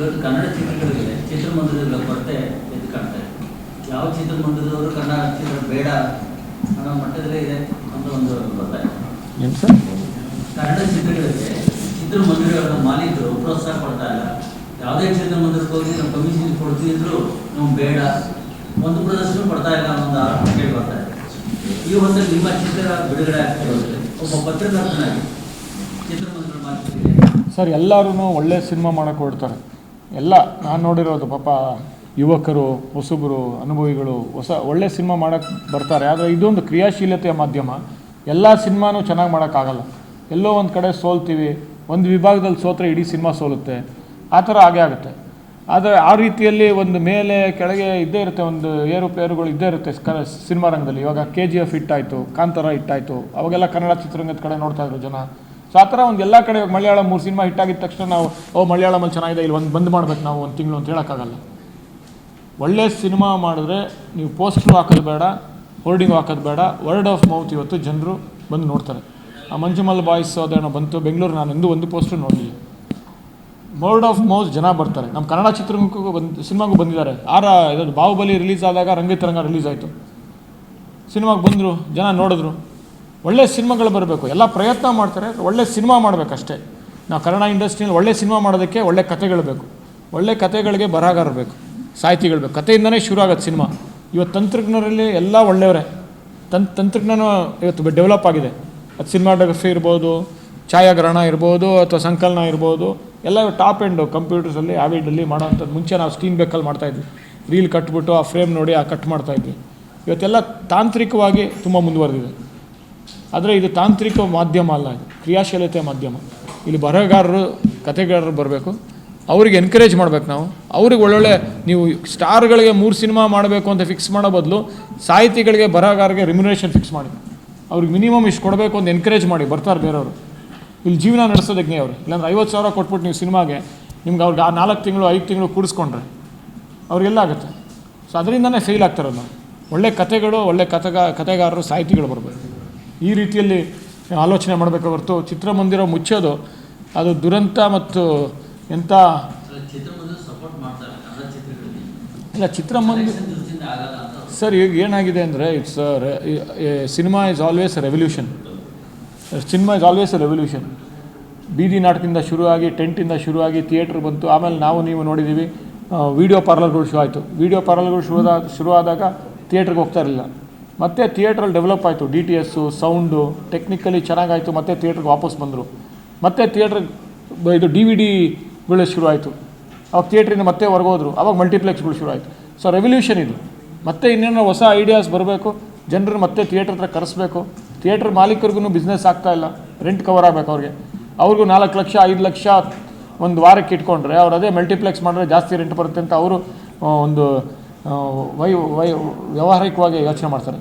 ಇವತ್ತು ಕನ್ನಡ ಚಿತ್ರಗಳಿಗೆ ಚಿತ್ರಮಂದಿರಗಳ ಕೊರತೆ ಎದ್ದು ಕಾಣ್ತಾ ಇದೆ. ಯಾವ ಚಿತ್ರಮಂದಿರದವರು ಕನ್ನಡ ಚಿತ್ರ ಬೇಡ ಅನ್ನೋ ಮಟ್ಟದಲ್ಲೇ ಇದೆ ಅಂತ ಒಂದು ಬರ್ತಾ ಇದೆ ಏನು ಕನ್ನಡ ಚಿತ್ರಗಳಿಗೆ ಚಿತ್ರಮಂದಿರಗಳ ಮಾಲೀಕರು ಪ್ರೋತ್ಸಾಹ ಕೊಡ್ತಾ ಇಲ್ಲ. ಯಾವುದೇ ಚಿತ್ರಮಂದಿರಕ್ಕೆ ಹೋಗಿ ನಮ್ಮ ಕಮಿಷನ್ ಕೊಡ್ತಿದ್ರು ನಾವು ಬೇಡ. ಒಂದು ಪ್ರದರ್ಶನ ಕೊಡ್ತಾ ಇಲ್ಲ ಅನ್ನೋ ಕೇಳಿ ಬರ್ತಾ ಇದೆ. ಈ ಒಂದು ನಿಮ್ಮ ಚಿತ್ರ ಬಿಡುಗಡೆ ಆಗ್ತಿರೋದ್ರೆ ಒಬ್ಬ ಪತ್ರಕರ್ತನಾಗಿ ಚಿತ್ರಮಂದಿರ ಮಾಲೀಕರಿಗೆ ಸರ್ ಎಲ್ಲರೂ ಒಳ್ಳೆ ಸಿನಿಮಾ ಮಾಡಕ್ಕೆ ಹೊರಡ್ತಾರೆ. ಎಲ್ಲ ನಾನು ನೋಡಿರೋದು ಪಾಪ ಯುವಕರು, ಹೊಸಬರು, ಅನುಭವಿಗಳು, ಹೊಸ ಒಳ್ಳೆ ಸಿನಿಮಾ ಮಾಡೋಕ್ಕೆ ಬರ್ತಾರೆ. ಆದರೆ ಇದೊಂದು ಕ್ರಿಯಾಶೀಲತೆಯ ಮಾಧ್ಯಮ. ಎಲ್ಲ ಸಿನಿಮಾನೂ ಚೆನ್ನಾಗಿ ಮಾಡೋಕ್ಕಾಗಲ್ಲ. ಎಲ್ಲೋ ಒಂದು ಕಡೆ ಸೋಲ್ತೀವಿ, ಒಂದು ವಿಭಾಗದಲ್ಲಿ ಸೋತ್ರೆ ಇಡೀ ಸಿನಿಮಾ ಸೋಲುತ್ತೆ. ಆ ಥರ ಆಗೇ ಆಗುತ್ತೆ. ಆದರೆ ಆ ರೀತಿಯಲ್ಲಿ ಒಂದು ಮೇಲೆ, ಕೆಳಗೆ ಇದ್ದೇ ಇರುತ್ತೆ, ಒಂದು ಏರುಪೇರುಗಳು ಇದ್ದೇ ಇರುತ್ತೆ ಕ, ಸಿನಿಮಾ ರಂಗದಲ್ಲಿ. ಇವಾಗ ಕೆ ಜಿ ಎಫ್ ಹಿಟ್ಟಾಯಿತು ಕಾಂತಾರ ಹಿಟ್ಟಾಯಿತು ಅವಾಗೆಲ್ಲ ಕನ್ನಡ ಚಿತ್ರರಂಗದ ಕಡೆ ನೋಡ್ತಾ ಇದ್ರು ಜನ. ಸೊ ಆ ಥರ ಒಂದು ಎಲ್ಲ ಕಡೆ ಮಲಯಾಳಂ ಮೂರು ಸಿನಿಮಾ ಹಿಟ್ ಆಗಿದ ತಕ್ಷಣ ನಾವು, ಓ, ಮಲಯಾಳಮಲ್ಲಿ ಚೆನ್ನಾಗಿದೆ, ಇಲ್ಲಿ ಒಂದು ಬಂದ್ ಮಾಡ್ಬೇಕು ನಾವು ಒಂದು ತಿಂಗಳು ಅಂತ ಹೇಳೋಕ್ಕಾಗಲ್ಲ. ಒಳ್ಳೆ ಸಿನಿಮಾ ಮಾಡಿದ್ರೆ ನೀವು ಪೋಸ್ಟ್ರು ಹಾಕೋದು ಬೇಡ, ಹೋರ್ಡಿಂಗ್ ಹಾಕೋದು ಬೇಡ ವರ್ಡ್ ಆಫ್ ಮೌತ್ ಇವತ್ತು ಜನರು ಬಂದು ನೋಡ್ತಾರೆ. ಆ ಮಂಜುಮಲ್ ಬಾಯ್ಸ್ ಅದೇನೋ ಬಂತು, ಬೆಂಗಳೂರು ನಾನು ಎಂದೂ ಒಂದು ಪೋಸ್ಟ್ರು ನೋಡಲಿಲ್ಲ. ವರ್ಡ್ ಆಫ್ ಮೌತ್ ಜನ ಬರ್ತಾರೆ. ನಮ್ಮ ಕನ್ನಡ ಚಿತ್ರಕ್ಕೂ ಬಂದು, ಸಿನಿಮಾಗೂ ಬಂದಿದ್ದಾರೆ. ಆರ, ಇದೊಂದು ಬಾಹುಬಲಿ ರಿಲೀಸ್ ಆದಾಗ ರಂಗಿತರಂಗ ರಿಲೀಸ್ ಆಯಿತು. ಸಿನಿಮಾಗೆ ಬಂದರು, ಜನ ನೋಡಿದ್ರು. ಒಳ್ಳೆ ಸಿನಿಮಾಗಳು ಬರಬೇಕು. ಎಲ್ಲ ಪ್ರಯತ್ನ ಮಾಡ್ತಾರೆ, ಒಳ್ಳೆ ಸಿನಿಮಾ ಮಾಡಬೇಕಷ್ಟೇ. ನಾವು ಕನ್ನಡ ಇಂಡಸ್ಟ್ರಿಯಲ್ಲಿ ಒಳ್ಳೆ ಸಿನಿಮಾ ಮಾಡೋದಕ್ಕೆ ಒಳ್ಳೆ ಕಥೆಗಳು ಬೇಕು. ಒಳ್ಳೆ ಕಥೆಗಳಿಗೆ ಬರಹಗಾರ ಬೇಕು. ಸಾಹಿತಿಗಳು ಬೇಕು. ಕಥೆಯಿಂದನೇ ಶುರು ಆಗುತ್ತೆ ಸಿನಿಮಾ. ಇವತ್ತು ತಂತ್ರಜ್ಞರಲ್ಲಿ ಎಲ್ಲ ಒಳ್ಳೆಯವರೇ. ತನ್, ತಂತ್ರಜ್ಞಾನ ಇವತ್ತು ಡೆವಲಪ್ ಆಗಿದೆ. ಅದು ಸಿನಿಮಾಟೋಗ್ರಫಿ ಇರ್ಬೋದು, ಛಾಯಾಗ್ರಹಣ ಇರ್ಬೋದು ಅಥವಾ ಸಂಕಲನ ಇರ್ಬೋದು, ಎಲ್ಲ ಟಾಪ್ ಎಂಡು ಕಂಪ್ಯೂಟರ್ಸಲ್ಲಿ ಆವಿಡಲ್ಲಿ ಮಾಡೋವಂಥದ್ದು ಮುಂಚೆ ನಾವು ಸ್ಟೀನ್ ಬೇಕಲ್ಲಿ ಮಾಡ್ತಾಯಿದ್ವಿ ರೀಲ್ ಕಟ್ಬಿಟ್ಟು ಆ ಫ್ರೇಮ್ ನೋಡಿ ಆ ಕಟ್ ಮಾಡ್ತಾಯಿದ್ವಿ ಇವತ್ತೆಲ್ಲ ತಾಂತ್ರಿಕವಾಗಿ ತುಂಬ ಮುಂದುವರೆದಿದೆ. ಆದರೆ ಇದು ತಾಂತ್ರಿಕ ಮಾಧ್ಯಮ ಅಲ್ಲ ಇದು. ಕ್ರಿಯಾಶೀಲತೆ ಮಾಧ್ಯಮ. ಇಲ್ಲಿ ಬರಹಗಾರರು, ಕಥೆಗಾರರು ಬರಬೇಕು. ಅವ್ರಿಗೆ ಎನ್ಕರೇಜ್ ಮಾಡ್ಬೇಕು ನಾವು. ಅವ್ರಿಗೆ ಒಳ್ಳೊಳ್ಳೆ ನೀವು ಸ್ಟಾರ್ಗಳಿಗೆ ಮೂರು ಸಿನಿಮಾ ಮಾಡಬೇಕು ಅಂತ ಫಿಕ್ಸ್ ಮಾಡೋ ಬದಲು ಸಾಹಿತಿಗಳಿಗೆ, ಬರಹಗಾರರಿಗೆ ರಿಮ್ಯುನೇಷನ್ ಫಿಕ್ಸ್ ಮಾಡಿ. ಅವ್ರಿಗೆ ಮಿನಿಮಮ್ ಇಷ್ಟು ಕೊಡಬೇಕು ಅಂತ ಎನ್ಕರೇಜ್ ಮಾಡಿ. ಬರ್ತಾರೆ ಬೇರೆಯವರು. ಇಲ್ಲಿ ಜೀವನ ನಡೆಸೋದಕ್ಕೆ ಅವರು. ಇಲ್ಲಾಂದ್ರೆ ಐವತ್ತು ಸಾವಿರ ಕೊಟ್ಬಿಟ್ಟು ನೀವು ಸಿನಿಮಾಗೆ ನಿಮ್ಗೆ ಅವ್ರಿಗೆ ಆ ನಾಲ್ಕು ತಿಂಗಳು, ಐದು ತಿಂಗಳು ಕೂಡಿಸ್ಕೊಂಡ್ರೆ ಅವ್ರಿಗೆಲ್ಲ ಆಗುತ್ತೆ. ಸೊ ಅದರಿಂದನೇ ಫೇಲ್ ಆಗ್ತಾರೆ ನಾವು. ಒಳ್ಳೆ ಕಥೆಗಳು, ಒಳ್ಳೆ ಕಥೆಗ, ಕಥೆಗಾರರು, ಸಾಹಿತಿಗಳು ಬರಬೇಕು. ಈ ರೀತಿಯಲ್ಲಿ ಆಲೋಚನೆ ಮಾಡಬೇಕು ಹೊರತು ಚಿತ್ರಮಂದಿರ ಮುಚ್ಚೋದು, ಅದು ದುರಂತ ಮತ್ತು ಎಂಥ ಇಲ್ಲ ಚಿತ್ರಮಂದಿರ ಸರ್, ಈಗ ಏನಾಗಿದೆ ಅಂದರೆ it's cinema is always revolution cinema is always revolution ಬೀದಿ ನಾಟಕದಿಂದ ಶುರುವಾಗಿ ಟೆಂಟಿಂದ ಶುರುವಾಗಿ ಥಿಯೇಟ್ರ್ ಬಂತು, ಆಮೇಲೆ ನಾವು ನೀವು ನೋಡಿದ್ದೀವಿ ವೀಡಿಯೋ ಪಾರ್ಲರ್ಗಳು ಶುರು ಆಯಿತು. ವೀಡಿಯೋ ಪಾರ್ಲರ್ಗಳು ಶುರುವಾದ ಶುರುವಾದಾಗ ಥಿಯೇಟ್ರಿಗೆ ಹೋಗ್ತಾ ಇರಲಿಲ್ಲ. ಮತ್ತೆ ಥಿಯೇಟ್ರಲ್ಲಿ ಡೆವಲಪ್ ಆಯಿತು D T S sound technically ಚೆನ್ನಾಗಾಯಿತು, ಮತ್ತೆ ಥಿಯೇಟ್ರಿಗೆ ವಾಪಸ್ ಬಂದರು. ಮತ್ತೆ ಥಿಯೇಟ್ರ್ ಇದು ಡಿ ವಿ ಡಿಗಳು ಶುರು ಆಯಿತು. ಅವಾಗ ಥಿಯೇಟ್ರಿಂದ ಮತ್ತೆ ಹೊರಗೋದ್ರು ಅವಾಗ ಮಲ್ಟಿಪ್ಲೆಕ್ಸ್ಗಳು ಶುರುವಾಯಿತು ಸೊ ರೆವಲ್ಯೂಷನ್ ಇದು. ಮತ್ತೆ ಇನ್ನೇನೋ ಹೊಸ ಐಡಿಯಾಸ್ ಬರಬೇಕು. ಜನರು ಮತ್ತೆ ಥಿಯೇಟ್ರ್ ಹತ್ರ ಕರೆಸ್ಬೇಕು. ಥಿಯೇಟ್ರ್ ಮಾಲೀಕರಿಗೂ ಬಿಸ್ನೆಸ್ ಆಗ್ತಾ ಇಲ್ಲ. ರೆಂಟ್ ಕವರ್ ಆಗಬೇಕು ಅವ್ರಿಗೆ. ಅವ್ರಿಗೂ ನಾಲ್ಕು ಲಕ್ಷ, ಐದು ಲಕ್ಷ ಒಂದು ವಾರಕ್ಕೆ ಇಟ್ಕೊಂಡ್ರೆ ಅವ್ರು ಅದೇ ಮಲ್ಟಿಪ್ಲೆಕ್ಸ್ ಮಾಡಿದ್ರೆ ಜಾಸ್ತಿ ರೆಂಟ್ ಬರುತ್ತೆ ಅಂತ ಅವರು ಒಂದು ವೈ ವೈ, ವ್ಯಾವಹಾರಿಕವಾಗಿ ಯೋಚನೆ ಮಾಡ್ತಾರೆ.